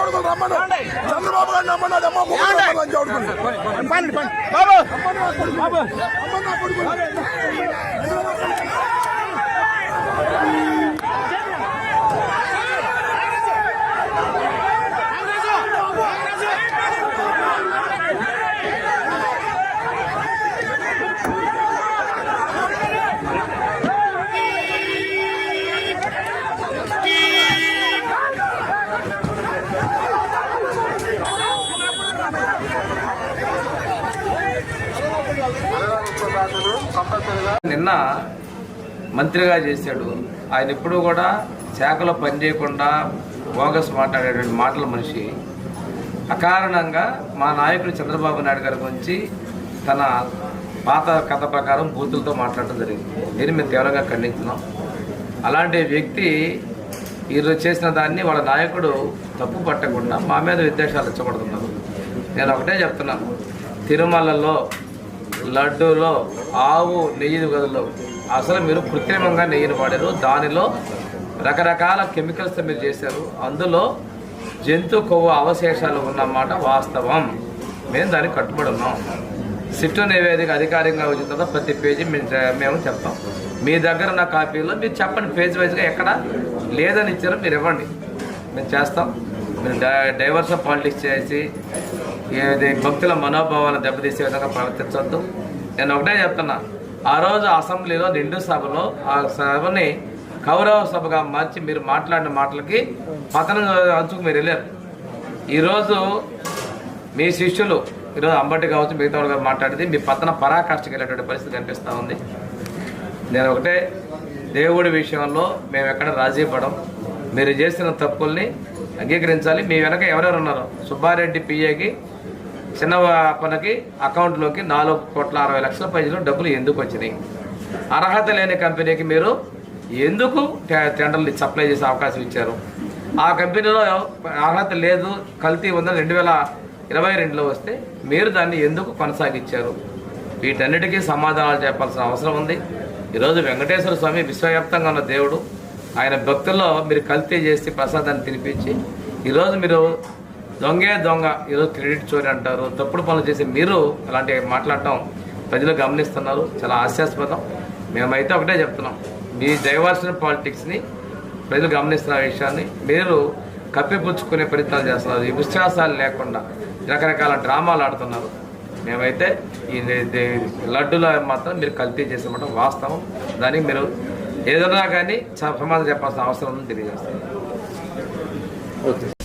కొడుకులు రమ్మను చంద్రబాబు గారిని రమ్మన్నాడు అమ్మ మొగుడు బాబు బాబు రమ్మన్నా కొడుకులు నిన్న మంత్రిగా చేశాడు. ఆయన ఎప్పుడూ కూడా శాఖలో పనిచేయకుండా బోగస్ మాట్లాడేటువంటి మాటల మనిషి. అకారణంగా మా నాయకుడు చంద్రబాబు నాయుడు గారి గురించి తన పాత కథ ప్రకారం బూతులతో మాట్లాడటం జరిగింది. దీన్ని మేము తీవ్రంగా ఖండించున్నాం అలాంటి వ్యక్తి ఈరోజు చేసిన దాన్ని వాళ్ళ నాయకుడు తప్పు పట్టకుండా మా మీద విద్వేషాలు ఇచ్చబడుతున్నారు నేను ఒకటే చెప్తున్నాను. తిరుమలలో లడ్డూలో ఆవు నెయ్యి గదులు అసలు మీరు కృత్రిమంగా నెయ్యిని వాడారు. దానిలో రకరకాల కెమికల్స్తో మీరు చేశారు. అందులో జంతు కొవ్వు అవశేషాలు ఉన్నమాట వాస్తవం. మేము దానికి కట్టుబడి ఉన్నాం. సిట్టు నివేదిక అధికారికంగా వచ్చిన తర్వాత ప్రతి పేజీ మేము మేము చెప్తాం. మీ దగ్గర ఉన్న కాపీలో మీరు చెప్పండి. పేజ్ వైజ్గా ఎక్కడ లేదని ఇచ్చారో మీరు ఇవ్వండి. మేము చేస్తాం. మీరు డై- పాలిటిక్స్ చేసి ఇది భక్తుల మనోభావాలను దెబ్బతీసే విధంగా ప్రవర్తించవద్దు నేను ఒకటే చెప్తున్నా. ఆ రోజు అసెంబ్లీలో నిండు సభలో ఆ సభని కౌరవ సభగా మార్చి మీరు మాట్లాడిన మాటలకి పతనం అంచుకు మీరు వెళ్ళారు. ఈరోజు మీ శిష్యులు ఈరోజు అంబటి కావచ్చు మిగతా వాళ్ళు గారు మాట్లాడితే మీ పతన పరాకాష్ఠకి వెళ్ళేటువంటి పరిస్థితి కనిపిస్తూ ఉంది. నేను ఒకటే దేవుడి విషయంలో మేము ఎక్కడ రాజీ పడం మీరు చేసిన తప్పుల్ని అంగీకరించాలి. మీ వెనక ఎవరెవరు ఉన్నారు? సుబ్బారెడ్డి పిఏకి చిన్న అప్పనకి అకౌంట్లోకి నాలుగు కోట్ల అరవై లక్షల పైసలు డబ్బులు ఎందుకు వచ్చినాయి? అర్హత లేని కంపెనీకి మీరు ఎందుకు టెండర్లు సప్లై చేసే అవకాశం ఇచ్చారు? ఆ కంపెనీలో అర్హత లేదు కల్తీ ఉందని రెండు వేల ఇరవై రెండులో వస్తే మీరు దాన్ని ఎందుకు కొనసాగించారు? వీటన్నిటికీ సమాధానాలు చెప్పాల్సిన అవసరం ఉంది. ఈరోజు వెంకటేశ్వర స్వామి విశ్వవ్యాప్తంగా ఉన్న దేవుడు. ఆయన భక్తుల్లో మీరు కల్తీ చేసి ప్రసాదాన్ని తినిపించి ఈరోజు మీరు దొంగే దొంగ ఈరోజు క్రెడిట్ చోరీ అంటారు తప్పుడు పనులు చేసి మీరు అలాంటి మాట్లాడటం ప్రజలు గమనిస్తున్నారు చాలా హాస్యాస్పదం. మేమైతే ఒకటే చెప్తున్నాం మీ డైవర్షన్ పాలిటిక్స్ని ప్రజలు గమనిస్తున్న విషయాన్ని మీరు కప్పిపుచ్చుకునే ప్రయత్నాలు చేస్తున్నారు ఈ విశ్వాసాలు లేకుండా రకరకాల డ్రామాలు ఆడుతున్నారు. మేమైతే ఈ దే- లడ్డులో మాత్రం మీరు కల్తీ చేసామంటే వాస్తవం. దానికి మీరు ఏదన్నా కానీ సమాధానం చెప్పాల్సిన అవసరం ఉందని తెలియజేస్తాను